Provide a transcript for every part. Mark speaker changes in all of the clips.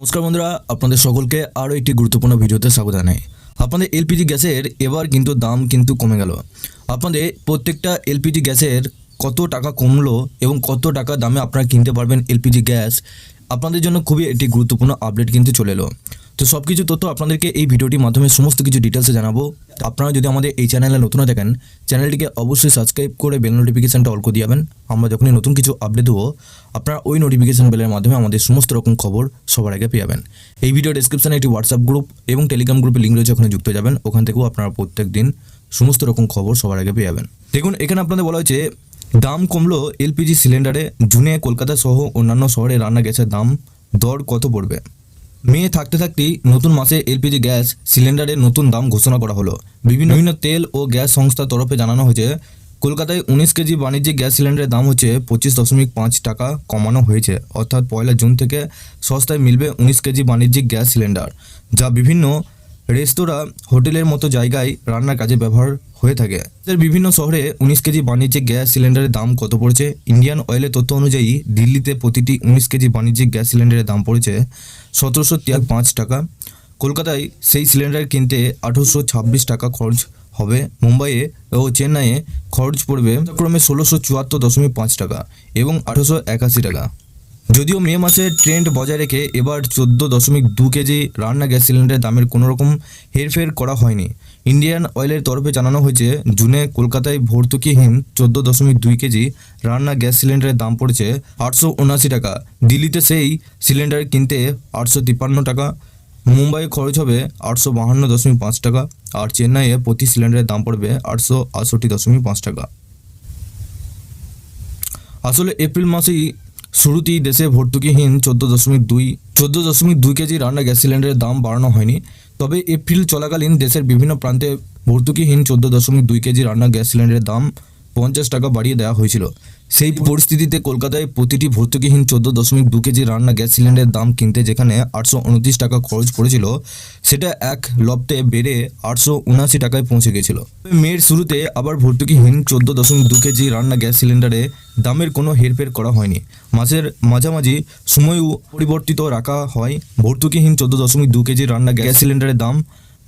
Speaker 1: নমস্কার বন্ধুরা, আপনাদের সকলকে আরও একটি গুরুত্বপূর্ণ ভিডিওতে স্বাগত জানাই। আপনাদের এলপিজি গ্যাসের এবার কিন্তু দাম কিন্তু কমে গেল। আপনাদের প্রত্যেকটা এলপিজি গ্যাসের কত টাকা কমলো এবং কত টাকা দামে আপনারা কিনতে পারবেন এলপিজি গ্যাস? আপনাদের জন্য খুবই একটি গুরুত্বপূর্ণ আপডেট কিন্তু চলে এলো। তো সব কিছু তথ্য আপনাদেরকে এই ভিডিওটির মাধ্যমে সমস্ত কিছু ডিটেলসে জানাব। আপনারা যদি আমাদের এই চ্যানেলে নতুন থাকেন চ্যানেলটিকে অবশ্যই সাবস্ক্রাইব করে বেল নোটিফিকেশানটা অল করে দিয়াবেন। আমরা যখনই নতুন কিছু আপডেট দেবো, আপনারা ওই নোটিফিকেশান বেলের মাধ্যমে আমাদের সমস্ত রকম খবর সবার আগে পেয়ে যাবেন। এই ভিডিও ডেসক্রিপশনে একটি হোয়াটসঅ্যাপ গ্রুপ এবং টেলিগ্রাম গ্রুপের লিঙ্ক রয়েছে, ওখানে যুক্ত যাবেন। ওখান থেকেও আপনারা প্রত্যেক দিন সমস্ত রকম খবর সবার আগে পেয়ে যাবেন। দেখুন, এখানে আপনাদের বলা হয়েছে, দাম কমলো এলপিজি সিলিন্ডারে, জুনে কলকাতা সহ অন্যান্য শহরে রান্না গ্যাসের দাম, দর কত পড়বে? মে থাকতে থাকতেই নতুন মাসে এলপিজি গ্যাস সিলিন্ডারের নতুন দাম ঘোষণা করা হলো। বিভিন্ন বিভিন্ন তেল ও গ্যাস সংস্থার তরফে জানানো হয়েছে কলকাতায় উনিশ কেজি বাণিজ্যিক গ্যাস সিলিন্ডারের দাম হচ্ছে পঁচিশ দশমিক পাঁচ টাকা কমানো হয়েছে। অর্থাৎ পয়লা জুন থেকে সস্তায় মিলবে উনিশ কেজি বাণিজ্যিক গ্যাস সিলিন্ডার যা বিভিন্ন রেস্তোরাঁ, হোটেলের মতো জায়গায় রান্নার কাজে ব্যবহার হয়ে থাকে। বিভিন্ন শহরে উনিশ কেজি বাণিজ্যিক গ্যাস সিলিন্ডারের দাম কত পড়েছে? ইন্ডিয়ান অয়েলের তথ্য অনুযায়ী দিল্লিতে প্রতিটি উনিশ কেজি বাণিজ্যিক গ্যাস সিলিন্ডারের দাম পড়েছে সতেরোশো পাঁচ টাকা। কলকাতায় সেই সিলিন্ডার কিনতে আঠেরোশো ছাব্বিশ টাকা খরচ হবে। মুম্বাইয়ে ও চেন্নাইয়ে খরচ পড়বে ক্রমে ষোলোশো চুয়াত্তর দশমিক পাঁচ টাকা এবং আঠেরোশো একাশি টাকা। যদিও মে মাসে ট্রেন্ড বজায় রেখে এবার চোদ্দ দশমিক দু কেজি রান্না গ্যাস সিলিন্ডারের দামের কোনো রকম হেরফের করা হয়নি। ইন্ডিয়ান অয়েলের তরফে জানানো হয়েছে, জুনে কলকাতায় ভর্তুকিহীন চোদ্দ দশমিক দুই কেজি রান্না গ্যাস সিলিন্ডারের দাম পড়েছে আটশো উনআশি টাকা। দিল্লিতে সেই সিলিন্ডার কিনতে আটশো তিপ্পান্ন টাকা মুম্বাইয়ে খরচ হবে আটশো বাহান্ন দশমিক পাঁচ টাকা, আর চেন্নাইয়ে প্রতি সিলিন্ডারের দাম পড়বে আটশো আটষট্টি দশমিক পাঁচ টাকা। আসলে এপ্রিল মাসেই শুরুতেই দেশে ভর্তুকিহীন চোদ্দ দশমিক দুই, চোদ্দ দশমিক দুই কেজি রান্না গ্যাস সিলিন্ডারের দাম বাড়ানো হয়নি। তবে এপ্রিল চলাকালীন দেশের বিভিন্ন প্রান্তে ভর্তুকিহীন চোদ্দ দশমিক দুই কেজি রান্না গ্যাস সিলিন্ডারের দাম পঞ্চাশ টাকা বাড়িয়ে দেওয়া হয়েছিল। সেই পরিস্থিতিতে কলকাতায় প্রতিটি ভর্তুকিহীন চোদ্দ দশমিক দু কেজি রান্না গ্যাস সিলিন্ডারের দাম কিনতে যেখানে আটশো উনত্রিশ টাকা খরচ পড়েছিল, সেটা এক লপ্তে বেড়ে আটশো উনআশি টাকায় পৌঁছে গেছিল। মেয়ের শুরুতে আবার ভর্তুকিহীন চোদ্দ দশমিক দু কেজি রান্না গ্যাস সিলিন্ডারে দামের কোনো হেরফের করা হয়নি। মাসের মাঝামাঝি সময়ও পরিবর্তিত রাখা হয়। ভর্তুকিহীন চোদ্দ দশমিক দু কেজি রান্না গ্যাস সিলিন্ডারের দাম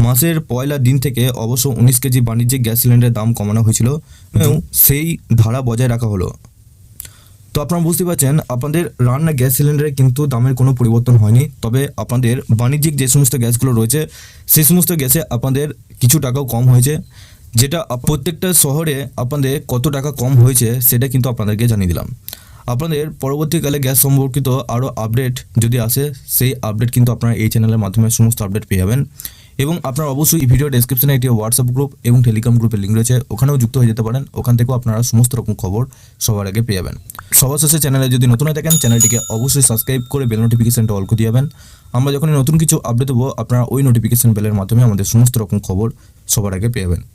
Speaker 1: মাসের পয়লা দিন থেকে অবশ্য উনিশ কেজি বাণিজ্যিক গ্যাস সিলিন্ডারের দাম কমানো হয়েছিল এবং সেই ধারা বজায় রাখা হলো। তো আপনারা বুঝতে পারছেন, আপনাদের রান্না গ্যাস সিলিন্ডারে কিন্তু দামের কোনো পরিবর্তন হয়নি। তবে আপনাদের বাণিজ্যিক যে সমস্ত গ্যাসগুলো রয়েছে, সেই সমস্ত গ্যাসে আপনাদের কিছু টাকাও কম হয়েছে, যেটা প্রত্যেকটা শহরে আপনাদের কত টাকা কম হয়েছে সেটা কিন্তু আপনাদেরকে জানিয়ে দিলাম। আপনাদের পরবর্তীকালে গ্যাস সম্পর্কিত আরও আপডেট যদি আসে, সেই আপডেট কিন্তু আপনারা এই চ্যানেলের মাধ্যমে সমস্ত আপডেট পেয়ে যাবেন। এবং আপনারা অবশ্যই এই ভিডিও ডেসক্রিপশনে একটি হোয়াটসঅ্যাপ গ্রুপ এবং টেলিগ্রাম গ্রুপের লিঙ্ক রয়েছে। ওখানেও যুক্ত হয়ে যেতে পারেন। ওখান থেকেও আপনারা সমস্ত রকম খবর সবার আগে পেয়ে যাবেন। সবার শেষে চ্যানেলে যদি নতুন হয়ে থাকেন চ্যানেলটিকে অবশ্যই সাবস্ক্রাইব করে বেল নোটিফিকেশনটা অল করে দিয়ে যাবেন আমরা যখনই নতুন কিছু আপডেট দেবো, আপনারা ওই নোটিফিকেশন বেলের মাধ্যমে আমাদের সমস্ত রকম খবর সবার আগে পেয়ে যাবেন।